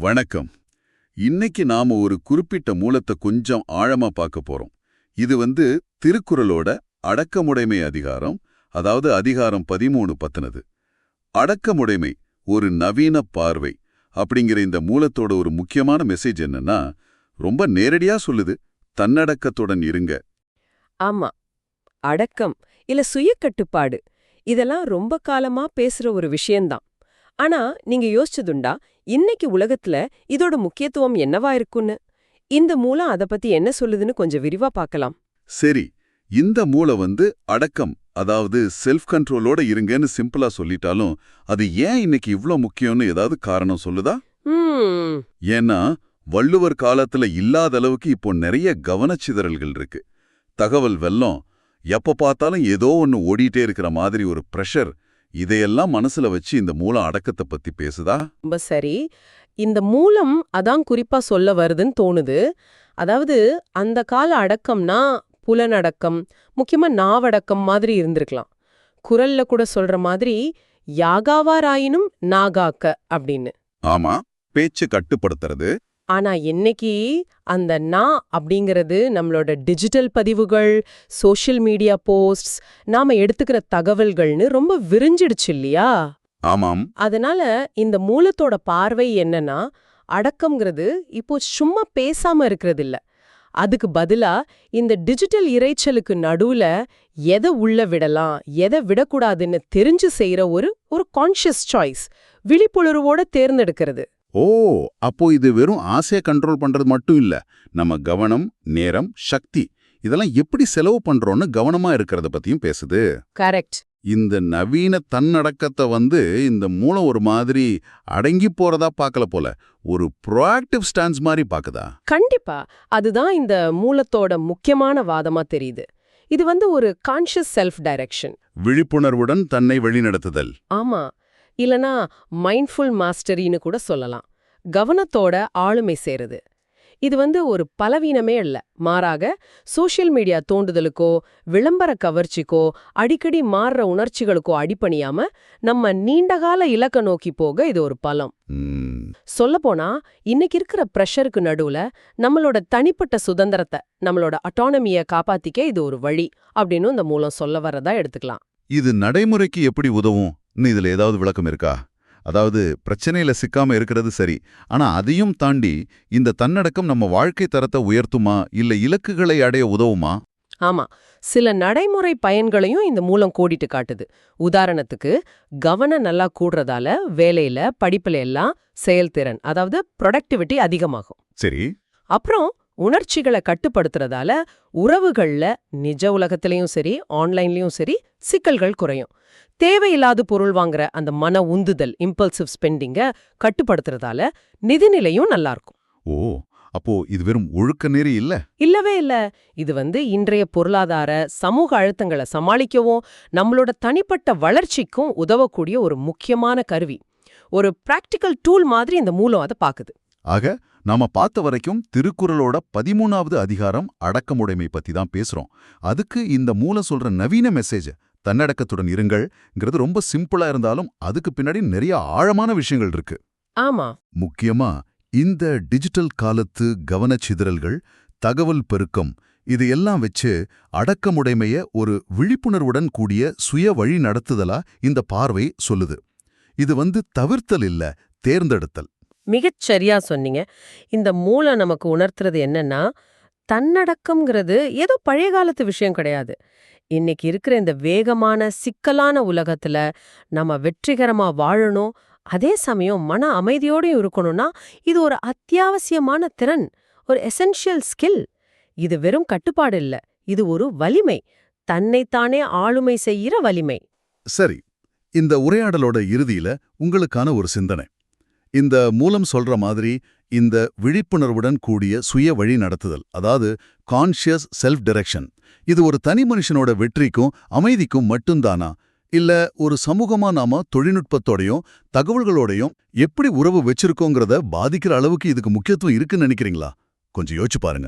வணக்கம். இன்னைக்கு நாம ஒரு குறிப்பிட்ட மூலத்தை கொஞ்சம் ஆழமா பார்க்க போறோம். இது வந்து திருக்குறளோட அடக்கமுடைமை அதிகாரம் அதாவது அதிகாரம் பதிமூணு பத்தினது. அடக்கமுடைமை ஒரு நவீன பார்வை அப்படிங்கிற இந்த மூலத்தோட ஒரு முக்கியமான மெசேஜ் என்னன்னா ரொம்ப நேரடியா சொல்லுது. தன்னடக்கத்துடன் இருங்க. ஆமா. அடக்கம் இல்ல சுய கட்டுப்பாடு இதெல்லாம் ரொம்ப காலமா பேசுற ஒரு விஷயம்தான். ஆனா நீங்க யோசிச்சதுண்டா இன்னைக்கு உலகத்துல இதோட முக்கியத்துவம் என்னவா இருக்குன்னு? இந்த மூலம் அத பத்தி என்ன சொல்லுதுன்னு கொஞ்சம் விரிவா பார்க்கலாம் சரி இந்த மூளை வந்து அடக்கம் அதாவது செல்ஃப் கண்ட்ரோலோட இருங்கன்னு சிம்பிளா சொல்லிட்டாலும் அது ஏன் இன்னைக்கு இவ்ளோ முக்கியம்னு ஏதாவது காரணம் சொல்லுதா? ஏன்னா வள்ளுவர் காலத்துல இல்லாத அளவுக்கு இப்போ நிறைய கவனச்சிதறல்கள் இருக்கு. தகவல் வெள்ளம் எப்ப பார்த்தாலும் ஏதோ ஒன்னு ஓடிட்டே இருக்கிற மாதிரி ஒரு ப்ரெஷர் இதையெல்லாம் மனசுல வச்சு இந்த மூல அடக்கத்தை பத்தி பேசுதா? ரொம்ப சரி. இந்த மூலம் அதான் குறிப்பா சொல்ல வருதுன்னு தோணுது. அதாவது அந்த கால அடக்கம்னா புலனடக்கம் முக்கியமா நாவடக்கம் மாதிரி இருந்திருக்கலாம். குரல்ல கூட சொல்ற மாதிரி யாகாவாராயினும் நாகாக்க அப்படின்னு. ஆமா. பேச்சு கட்டுப்படுத்துறது ஆனா என்னைக்கு அந்த நா அப்படிங்கிறது நம்மளோட டிஜிட்டல் பதிவுகள் சோஷியல் மீடியா போஸ்ட்ஸ் நாம எடுத்துக்கிற தகவல்கள்னு ரொம்ப விரிஞ்சிடுச்சு இல்லையா? ஆமாம். அதனால இந்த மூலத்தோட பார்வை என்னன்னா அடக்கம்ங்கிறது இப்போ சும்மா பேசாம இருக்கிறது இல்ல அதுக்கு பதிலா இந்த டிஜிட்டல் இரைச்சலுக்கு நடுவுல எதை உள்ள விடலாம் எதை விடக்கூடாதுன்னு தெரிஞ்சு செய்யற ஒரு ஒரு கான்ஷியஸ் சாய்ஸ் விழிப்புணர்வோட தேர்ந்தெடுக்கிறது. ஓ அப்போ இது வெறும் ஆசையை கண்ட்ரோல் பண்றது மட்டும் இல்ல. நம்ம கவனம் நேரம் சக்தி இதெல்லாம் எப்படி செலவு பண்றோம்னு கவனமா இருக்கிறத பத்தியும் பேசுது. கரெக்ட் இந்த நவீன தன்னடக்கத்தை வந்து இந்த மூளை ஒரு மாதிரி அடங்கி போறதா பார்க்கல போல. ஒரு ப்ரோஆக்டிவ் ஸ்டான்ஸ் மாதிரி பாக்குதா கண்டிப்பா. அதுதான் இந்த மூலத்தோட முக்கியமான வாதமா தெரியுது. இது வந்து ஒரு கான்ஷியஸ் செல்ஃப் டைரக்ஷன் விழிப்புணர்வுடன் தன்னை வழிநடத்துதல். ஆமா. இல்லனா மைண்ட்ஃபுல் மாஸ்டரின்னு கூட சொல்லலாம். கவனத்தோட ஆளுமை சேருது. இது வந்து ஒரு பலவீனமே இல்ல. மாறாக சோஷியல் மீடியா தோண்டுதலுக்கோ விளம்பர கவர்ச்சிக்கோ அடிக்கடி மாறுற உணர்ச்சிகளுக்கோ அடிபணியாம நம்ம நீண்டகால இலக்க நோக்கி போக இது ஒரு பலம். சொல்லப்போனா இன்னைக்கு இருக்கிற ப்ரெஷருக்கு நடுவுல நம்மளோட தனிப்பட்ட சுதந்திரத்தை நம்மளோட அட்டானமிய காப்பாத்திக்க இது ஒரு வழி அப்படின்னு இந்த மூலம் சொல்ல வரதா எடுத்துக்கலாம். இது நடைமுறைக்கு எப்படி உதவும்? இதுல ஏதாவது விளக்கம் இருக்கா? அதாவது பிரச்சனையில சிக்காம இருக்கிறது சரி ஆனா அதையும் தாண்டி இந்த தன்னடக்கம் நம்ம வாழ்க்கை தரத்தை உயர்த்துமா? இல்ல இலக்குகளை அடைய உதவுமா? ஆமா சில நடைமுறை பயன்களையும் இந்த மூலம் கோடிட்டு காட்டுது. உதாரணத்துக்கு கவனம் நல்லா கூடுறதால வேலையில படிப்புல எல்லாம் செயல்திறன் அதாவது ப்ரொடக்டிவிட்டி அதிகமாகும். சரி. அப்புறம் உணர்ச்சிகளை கட்டுப்படுத்துறதால உறவுகள்ல நிஜ உலகத்திலயும் சரி ஆன்லைன்லயும் சரி சிக்கல்கள் குறையும். தேவையில்லாத பொருள் வாங்குற அந்த மன உந்துதல் இம்பல்சிவ் ஸ்பெண்டிங்க கட்டுப்படுத்துறதால நிதிநிலையும் நல்லா இருக்கும் ஓ அப்போ இது வெறும் ஒழுக்க நெறி இல்ல? இல்லவே இல்ல. இது வந்து இன்றைய பொருளாதார சமூக அழுத்தங்களை சமாளிக்கவும் நம்மளோட தனிப்பட்ட வளர்ச்சிக்கும் உதவக்கூடிய ஒரு முக்கியமான கருவி. ஒரு பிராக்டிக்கல் டூல் மாதிரி இந்த மூலம் அதை பாக்குது. ஆக நாம பார்த்த வரைக்கும் திருக்குறளோட பதிமூணாவது அதிகாரம் அடக்கமுடைமை பத்தி தான் பேசுறோம். அதுக்கு இந்த மூலம் சொல்ற நவீன மெசேஜ் தன்னடக்கத்துடன் இருங்கள்ங்கிறது ரொம்ப சிம்பிளா இருந்தாலும் அதுக்கு பின்னாடி நிறைய ஆழமான விஷயங்கள் இருக்கு. ஆமா. முக்கியமா இந்த டிஜிட்டல் காலத்து கவனச்சிதறல்கள் தகவல் பெருக்கம் இது எல்லாம் வச்சு அடக்கமுடைமைய ஒரு விழிப்புணர்வுடன் கூடிய சுய வழி நடத்துதலா இந்த பார்வை சொல்லுது. இது வந்து தவிர்த்தல் இல்ல தேர்ந்தெடுத்தல். மிகச்சரியா சொன்னீங்க. இந்த மூளை நமக்கு உணர்த்துறது என்னன்னா தன்னடக்கம்ங்கிறது ஏதோ பழைய காலத்து விஷயம் கிடையாது. இன்னைக்கு இருக்கிற இந்த வேகமான சிக்கலான உலகத்துல நம்ம வெற்றிகரமா வாழணும். அதே சமயம் மன அமைதியோடையும் இருக்கணும்னா இது ஒரு அத்தியாவசியமான திறன் ஒரு எசென்ஷியல் ஸ்கில் இது வெறும் கட்டுப்பாடு இல்ல இது ஒரு வலிமை. தன்னைத்தானே ஆளுமை செய்கிற வலிமை. சரி இந்த உரையாடலோட இறுதியில உங்களுக்கான ஒரு சிந்தனை. இந்த மூலம் சொல்ற மாதிரி இந்த விழிப்புணர்வுடன் கூடிய சுய வழி நடத்துதல் அதாவது கான்ஷியஸ் செல்ஃப் டைரக்ஷன் இது ஒரு தனி மனுஷனோட வெற்றிக்கும் அமைதிக்கும் மட்டும்தானா? இல்ல ஒரு சமூகமா நாம தொழில்நுட்பத்தோடையும் தகவல்களோடையும் எப்படி உறவு வச்சிருக்கோங்கிறத பாதிக்கிற அளவுக்கு இதுக்கு முக்கியத்துவம் இருக்குன்னு நினைக்கிறீங்களா? கொஞ்சம் யோசிச்சு பாருங்க.